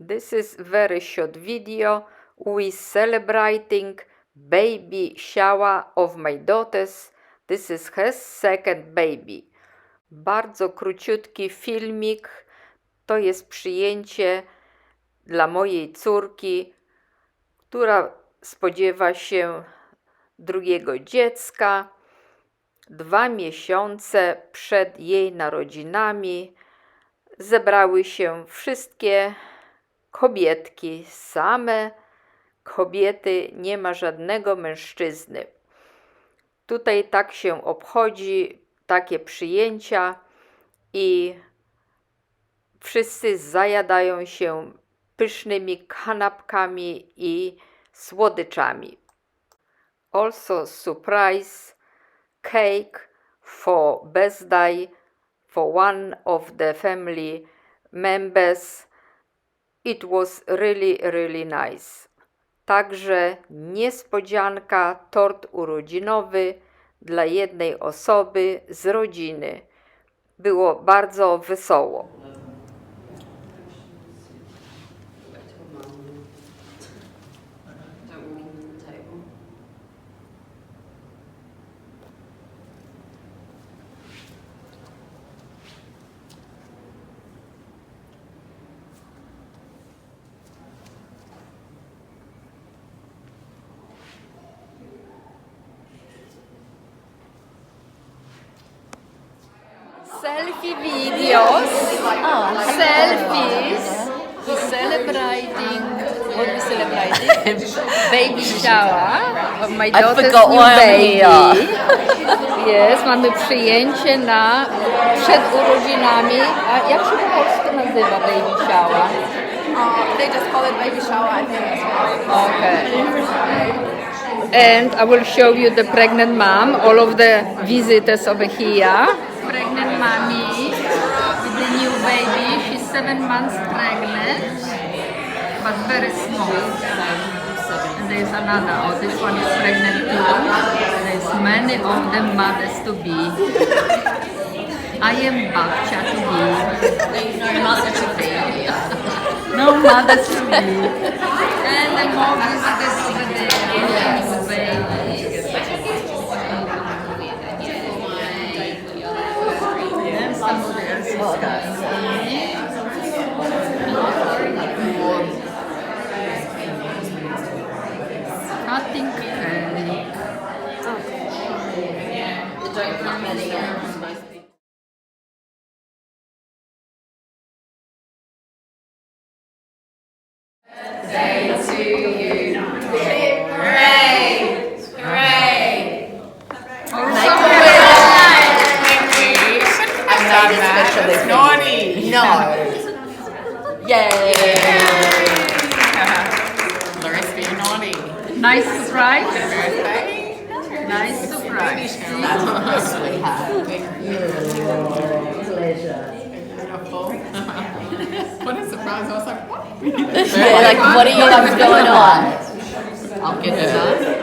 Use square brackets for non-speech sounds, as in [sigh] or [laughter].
This is very short video. We celebrating baby shower of my daughters. This is her second baby. Bardzo króciutki filmik. To jest przyjęcie dla mojej córki, która spodziewa się drugiego dziecka. Dwa miesiące przed jej narodzinami zebrały się wszystkie kobietki, same kobiety, nie ma żadnego mężczyzny. Tutaj tak się obchodzi takie przyjęcia i wszyscy zajadają się pysznymi kanapkami i słodyczami. Also surprise cake for birthday for one of the family members. It was really, really nice. Także niespodzianka, tort urodzinowy dla jednej osoby z rodziny. Było bardzo wesoło. Selfie videos, selfies, we celebrating, what we celebrating? [laughs] baby shower of my I daughter's forgot new baby. here. [laughs] Jest, mamy przyjęcie na przed urodzinami. A jak się po polsku nazywa baby shower? Uh, they just call it baby shower, I think. Okay. And I will show you the pregnant mom, all of the visitors over here. Pregnant mommy with the new baby. She's seven months pregnant, but very small. And there's another. Oh, this one is pregnant too. There's many of them mothers to be. I am babcia to be. Mother to be. No mothers to be. And the visitors over I made it especially for Naughty! No. Yay! Naughty. Nice surprise. Nice surprise. That's what my sweetheart. [laughs] Beautiful. [laughs] what a surprise. I was like, what? Yeah, [laughs] like, what are you, what's going on? I'll get it done.